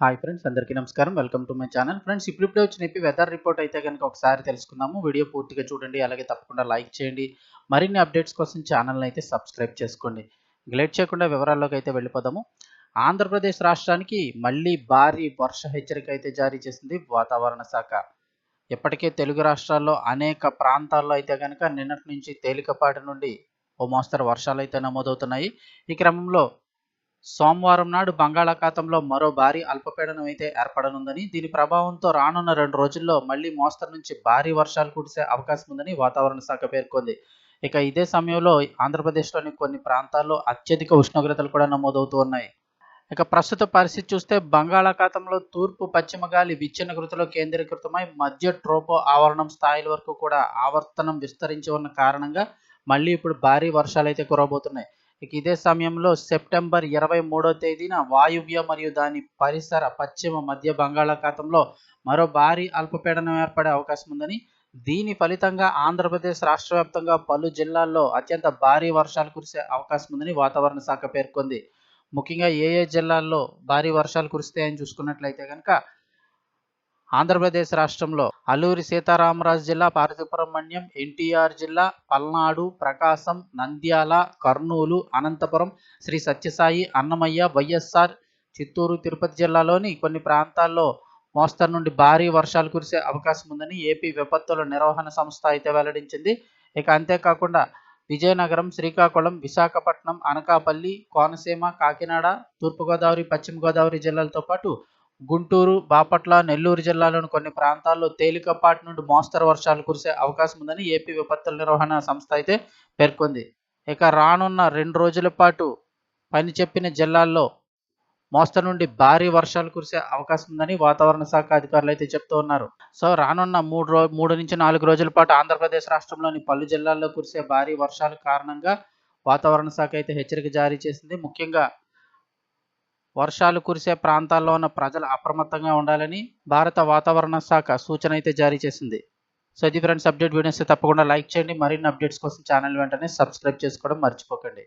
Hi friends అందరికీ నమస్కారం. Welcome to my channel. Friends ఇప్పుడు వచ్చిన చెప్పి వెదర్ రిపోర్ట్ అయితే కనుక ఒకసారి తెలుసుకుందాము. వీడియో పూర్తిగా చూడండి అలాగే తప్పకుండా లైక్ చేయండి. మరిన్ని అప్డేట్స్ కోసం ఛానల్ని అయితే సబ్స్క్రైబ్ చేసుకోండి. గ్లేట్ చేయకుండా వివరాల్లోకి అయితే వెళ్ళిపోదాము. ఆంధ్రప్రదేశ్ రాష్ట్రానికి మళ్ళీ భారీ వర్ష హెచ్చరిక అయితే జారీ చేసింది వాతావరణ శాఖ. ఇప్పటికే తెలుగు రాష్ట్రాల్లో అనేక ప్రాంతాల్లో అయితే కనుక నిన్నటి నుంచి తేలికపాటి నుండి ఓ మోస్తరు వర్షాలు అయితే నమోదవుతున్నాయి. ఈ క్రమంలో సోమవారం నాడు బంగాళాఖాతంలో మరో భారీ అల్పపీడనం అయితే ఏర్పడనుందని దీని ప్రభావంతో రానున్న రెండు రోజుల్లో మళ్ళీ మోస్తరు నుంచి భారీ వర్షాలు కురిసే అవకాశం ఉందని వాతావరణ శాఖ పేర్కొంది. ఇక ఇదే సమయంలో ఆంధ్రప్రదేశ్లోని కొన్ని ప్రాంతాల్లో అత్యధిక ఉష్ణోగ్రతలు కూడా నమోదవుతూ ఉన్నాయి. ఇక ప్రస్తుత పరిస్థితి చూస్తే బంగాళాఖాతంలో తూర్పు పశ్చిమ గాలి విచ్ఛిన్న కృతిలో కేంద్రీకృతమై మధ్య ట్రోపో ఆవరణం స్థాయిల వరకు కూడా ఆవర్తనం విస్తరించి ఉన్న కారణంగా మళ్ళీ ఇప్పుడు భారీ వర్షాలు అయితే కురవబోతున్నాయి. ఇక ఇదే సమయంలో సెప్టెంబర్ ఇరవై మూడో తేదీన వాయువ్య మరియు దాని పరిసర పశ్చిమ మధ్య బంగాళాఖాతంలో మరో భారీ అల్పపీడనం ఏర్పడే అవకాశం ఉందని దీని ఫలితంగా ఆంధ్రప్రదేశ్ రాష్ట్ర వ్యాప్తంగా పలు జిల్లాల్లో అత్యంత భారీ వర్షాలు కురిసే అవకాశం ఉందని వాతావరణ శాఖ పేర్కొంది. ముఖ్యంగా ఏ ఏ జిల్లాల్లో భారీ వర్షాలు కురుస్తాయని చూసుకున్నట్లయితే కనుక ఆంధ్రప్రదేశ్ రాష్ట్రంలో అల్లూరి సీతారామరాజు జిల్లా పార్వతీపురమణ్యం ఎన్టీఆర్ జిల్లా పల్నాడు ప్రకాశం నంద్యాల కర్నూలు అనంతపురం శ్రీ సత్యసాయి అన్నమయ్య వైఎస్ఆర్ చిత్తూరు తిరుపతి జిల్లాలోని కొన్ని ప్రాంతాల్లో మోస్తరు నుండి భారీ వర్షాలు కురిసే అవకాశం ఉందని ఏపీ విపత్తుల నిర్వహణ సంస్థ అయితే వెల్లడించింది. ఇక అంతేకాకుండా విజయనగరం శ్రీకాకుళం విశాఖపట్నం అనకాపల్లి కోనసీమ కాకినాడ తూర్పుగోదావరి పశ్చిమ గోదావరి జిల్లాలతో పాటు గుంటూరు బాపట్ల నెల్లూరు జిల్లాలోని కొన్ని ప్రాంతాల్లో తేలికపాటి నుండి మోస్తరు వర్షాలు కురిసే అవకాశం ఉందని ఏపీ విపత్తుల నిర్వహణ సంస్థ అయితే పేర్కొంది. ఇక రానున్న రెండు రోజుల పాటు పని చెప్పిన జిల్లాల్లో మోస్తరు నుండి భారీ వర్షాలు కురిసే అవకాశం ఉందని వాతావరణ శాఖ అధికారులు అయితే చెప్తూ ఉన్నారు. సో రానున్న మూడు రో మూడు నుంచి నాలుగు రోజుల పాటు ఆంధ్రప్రదేశ్ రాష్ట్రంలోని పలు జిల్లాల్లో కురిసే భారీ వర్షాల కారణంగా వాతావరణ శాఖ అయితే హెచ్చరిక జారీ చేసింది. ముఖ్యంగా వర్షాలు కురిసే ప్రాంతాల్లో ఉన్న ప్రజలు అప్రమత్తంగా ఉండాలని భారత వాతావరణ శాఖ సూచన అయితే జారీ చేసింది. సో ఇది ఫ్రెండ్స్ అప్డేట్ వీడియోస్ తప్పకుండా లైక్ చేయండి. మరిన్ని అప్డేట్స్ కోసం ఛానల్ వెంటనే సబ్స్క్రైబ్ చేసుకోవడం మర్చిపోకండి.